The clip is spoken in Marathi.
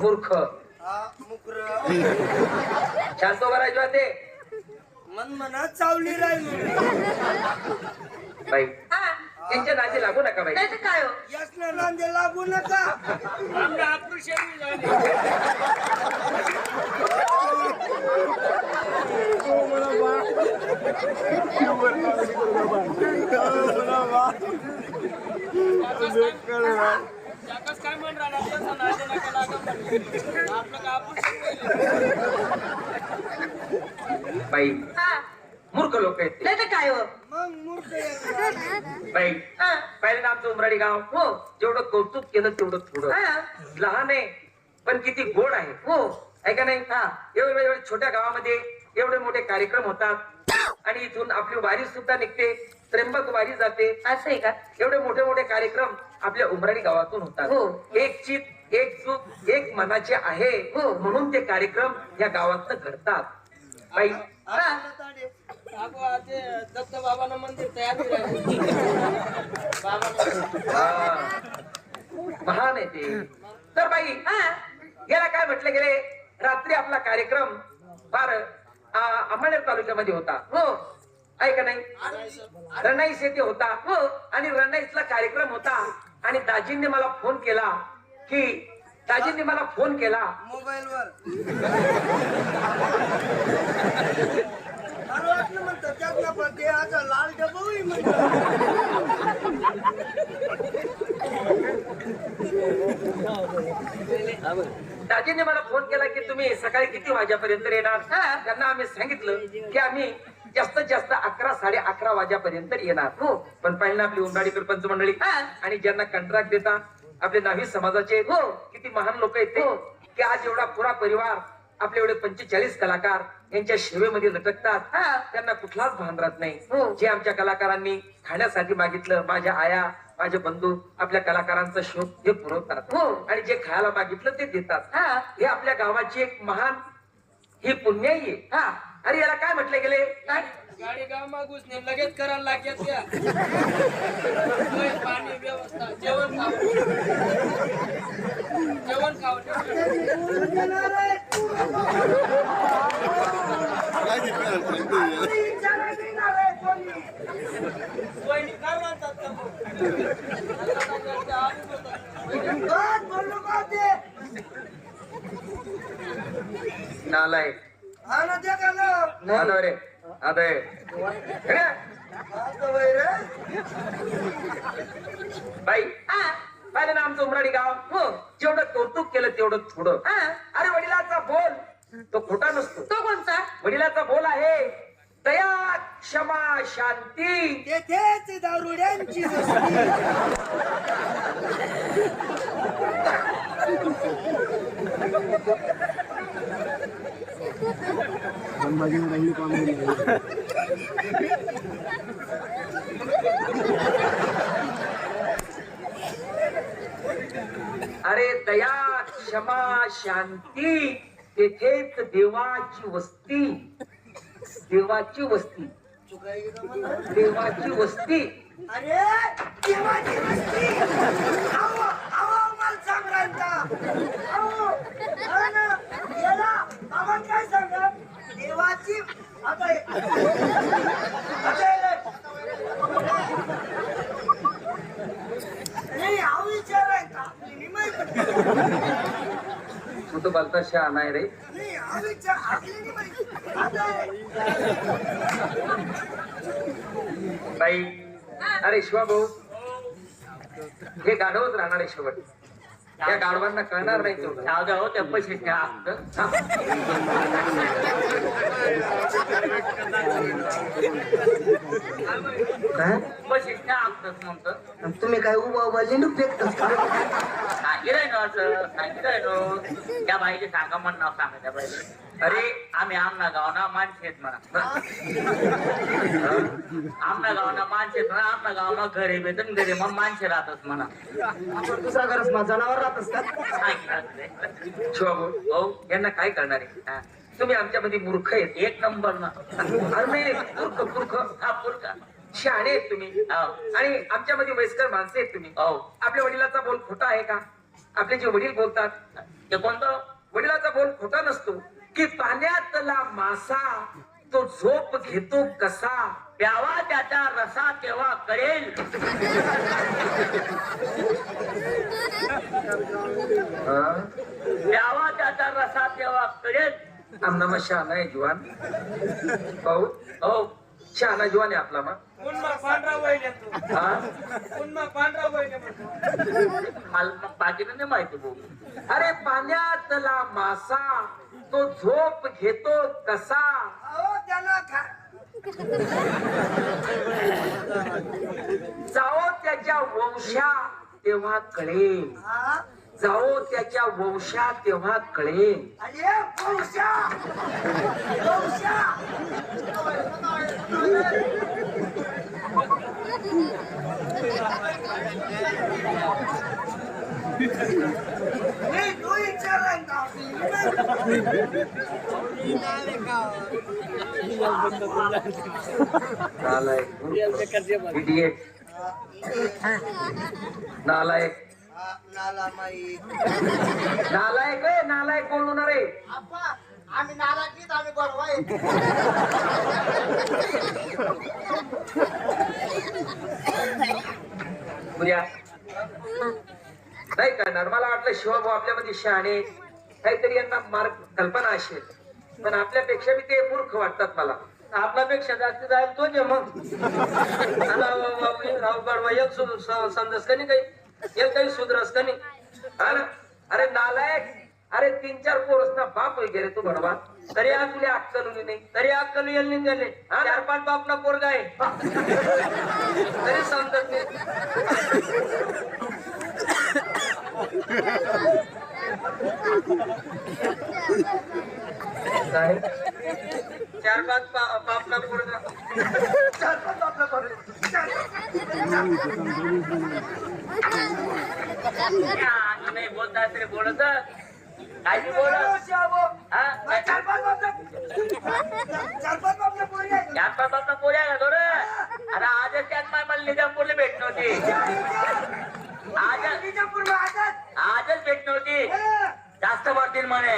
मूर्ख. हा मुकर शांत उभा राहायचो ते मन मनात चावली राहिली. बाई हा. त्यांच्या नादी लागू नका बाई. नाही तर काय हो? यासना नांदे लागू नका. नका म्हणे. कापूस बाई हा. मूर्ख लोक आहेत. नाही तर काय हो? मग मूर्ख येत बाई हा. पहिलं आमचं उमराडी गाव? हो. जेवढं कौतुक केलं तेवढं थोडं. हा. लहान आहे पण किती गोड आहे. हो. आहे का नाही? हा. एवढे एवढे छोट्या गावामध्ये एवढे मोठे कार्यक्रम होतात. आणि इथून आपली वारी सुद्धा निघते. त्र्यंबक वारी जाते. असं आहे का? एवढे मोठे मोठे कार्यक्रम आपल्या उमराणी गावातून हो. होतात एक चित एक चूक एक मनाचे आहे हो. म्हणून ते कार्यक्रम या गावात घडतात. बाई. हा. दत्त बाबानं मंदिर तयार हा. महान आहे ते. तर बाई हा. याला काय म्हटले गेले? रात्री आपला कार्यक्रम फार आ, अंमळनेर तालुक्यामध्ये होता. हो. आहे का नाही? रणाईस येथे होता. हो आणि रणाईसला कार्यक्रम होता. आणि दाजींनी मला फोन केला की दाजींनी मला फोन केला. मोबाईल वर मला वाटलं म्हणतं त्यात ना पण ते आता लाल दाजींनी मला फोन केला की तुम्ही सकाळी किती वाजेपर्यंत येणार? हा. त्यांना आम्ही सांगितलं की आम्ही जास्तीत जास्त अकरा साडे अकरा वाजेपर्यंत येणार. हो. पण पहिला आपली उंडाडी सरपंच मंडळी हा. आणि ज्यांना कंत्राट देतात आपले नावी समाजाचे हो. किती महान लोक आहेत ते. की आज एवढा पुरा परिवार आपले एवढे पंचेचाळीस कलाकार यांच्या सेवेमध्ये लटकतात. हा. त्यांना कुठलाच भान राहत नाही. हो. जे आमच्या कलाकारांनी खाण्यासाठी मागितलं माझ्या आया माझे बंधू आपल्या कलाकारांचा शोध हे पुरवतात. हो. आणि जे खायला मागितलं ते देतात. हा. हे आपल्या गावाची एक महान ही पुण्याई आहे. हा. अरे याला काय म्हटले गेले? काय? गाडी गाव मागूच नाही लगेच करायला लागेल त्या. सोय, पाणी व्यवस्था. जेवण खाऊ. जेवण. सोय काय म्हणतात का ते नालाय हा ना ते का आदय आता बाई हा पाहिलं ना आमचं उमराडी गाव जेवढं कौतुक केलं तेवढं थोडं हा अरे वडिलाचा बोल तो खोटा नसतो तो कोणता वडिलाचा बोल आहे दया क्षमा शांती तेथेच दारुड्यांची वस्ती अरे दया क्षमा शांती तेथेच देवाची वस्ती. देवाची वस्ती. देवाची वस्ती. अरे देवाची वस्ती. आवा आवा मला सांग राहता आहो हा ना याला आम्हाला काय सांगा देवाची आता हे- आता हे- नाही हा विचार आहे का आपली माहिती तू तो बोलता शहा नाही रे बाई अरे शिवा भाऊ हे गाढवच राहणार आहे शेवट. त्या गाढवांना कळणार नाही तो जाऊ द्या हो, त्या पैसे घ्या काय? पैसे घ्या आपलंच तुम्ही काय उभा उभा लिंडू का सांगितलंय ना असं सांगितलंय ना. त्या बाईचे सांगा म्हण नाव सांगा त्या अरे आम्ही आमना गावना माणसे आहेत म्हणा. आमना माणसे आहेत म्हणा आमना गावना घरे भेटून घरी मग माणसे राहतात म्हणा. आपण तुझा घरच जनावर का? सांगितलं भाऊ यांना काय करणार आहे? हा. तुम्ही आमच्यामध्ये मूर्ख आहेत. एक नंबर ना. अरे नाही मूर्ख मूर्ख. हा पुरका शहाणे आहेत तुम्ही. हो. आणि आमच्यामध्ये वयस्कर माणसं आहेत तुम्ही. हो. आपल्या वडिलाचा बोल खोटा आहे का? आपले जे वडील बोलतात ते कोणतं? वडिलाचा बोल खोटा नसतो. की पाण्यातला मासा तो झोप घेतो कसा? प्यावा त्याचा रसा तेव्हा कळेल. प्यावा त्याचा रसा तेव्हा कळेल. आमनामा शहाणा आहे जुवान. भाऊ हो. शहाणा जुवान आपला हा? मग बाकीनं नाही माहिती भाऊ. अरे पाण्यातला मासा तो झोप घेतो कसा? अहो त्याला खा जाओ त्याच्या वंशा तेव्हा कळेल. हा? जाओ त्याच्या वंशा तेव्हा कळेल. नालायक. नालायक नालायक नालायक कोण होणार आहे? आम्ही नाराजीत आम्ही बरोबर आहे. नाही करणार मला वाटलं शिवभाऊ आपल्यामध्ये शहाणे. काहीतरी यांना मार्ग कल्पना असेल. पण आपल्यापेक्षा बी ते मूर्ख वाटतात मला. आपल्यापेक्षा जास्त जायला तो जे मग. एक समजस का नाही काही? एक काही सुधरस का नाही? हा अरे नालायक. अरे तीन चार पोरस ना बाप वगैरे तू भडवा तरी आज तुला अक्कल नाही. तरी अक्कल येईल नाही त्याले. चार पाच बाप ना पोरगा आहे. तरी समजत नाही चार पाच बा- बापला पोरगा. चार पाच बापला पोरगा. या, नाही बोलता तरी बोलत काय बी बोलत पौषा, वो. हा? चार पाच बापलं- चार पाच बापलं पोरी पोऱ्या का थोडं अरे आजच त्यात माय मला निजामपूरला भेट नव्हती आज विजापूरला आजाद. आजच भेट नव्हती. जास्त भरतील म्हणे